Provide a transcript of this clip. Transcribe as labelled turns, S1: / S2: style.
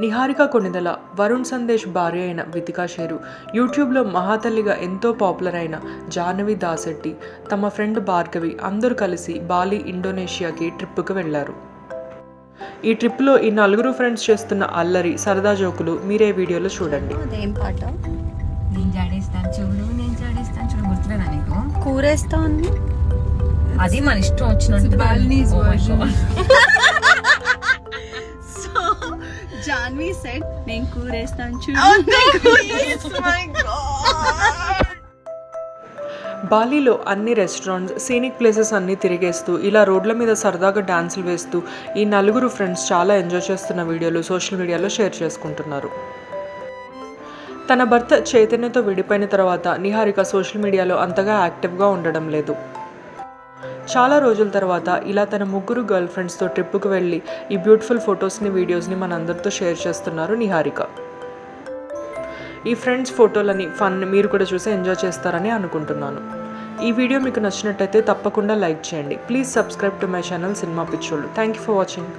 S1: నిహారిక కొణిదల వరుణ్ సందేశ్ భార్య అయిన వితికా షేరు. యూట్యూబ్లో మహాతల్లిగా ఎంతో పాపులర్ అయిన జాహ్నవి దాసెట్టి తమ ఫ్రెండ్ భార్గవి అందరూ కలిసి బాలి ఇండోనేషియాకి ట్రిప్పుకు వెళ్ళారు. ఈ ట్రిప్లో ఈ నలుగురు ఫ్రెండ్స్ చేస్తున్న అల్లరి సరదా జోకులు మీరే వీడియోలో చూడండి.
S2: అదేం పాట?
S3: నేను జాడేస్తాను చూడు నేను జాడేస్తాను చూడు గుర్తులేదా నీకు?
S2: కూరేస్తా ఉంది
S3: అది మన ఇష్టం వచ్చినట్టు
S2: జాన్వి సెట్ నేను కూరేస్తాను
S1: బాలీలో అన్ని రెస్టారెంట్స్ సీనిక్ ప్లేసెస్ అన్నీ తిరిగేస్తూ ఇలా రోడ్ల మీద సరదాగా డాన్సులు వేస్తూ ఈ నలుగురు ఫ్రెండ్స్ చాలా ఎంజాయ్ చేస్తున్న వీడియోలు సోషల్ మీడియాలో షేర్ చేసుకుంటున్నారు. తన భర్త చైతన్యతో విడిపోయిన తర్వాత నిహారిక సోషల్ మీడియాలో అంతగా యాక్టివ్గా ఉండడం లేదు. చాలా రోజుల తర్వాత ఇలా తన ముగ్గురు గర్ల్ ఫ్రెండ్స్తో ట్రిప్కి వెళ్ళి ఈ బ్యూటిఫుల్ ఫొటోస్ని వీడియోస్ని మనందరితో షేర్ చేస్తున్నారు నిహారిక. ఈ ఫ్రెండ్స్ ఫోటోలని ఫన్ మీరు కూడా చూసి ఎంజాయ్ చేస్తారని అనుకుంటున్నాను. ఈ వీడియో మీకు నచ్చినట్టయితే తప్పకుండా లైక్ చేయండి. Please subscribe to my channel cinema పిచ్చోళ్ళు థ్యాంక్ యూ ఫర్ వాచింగ్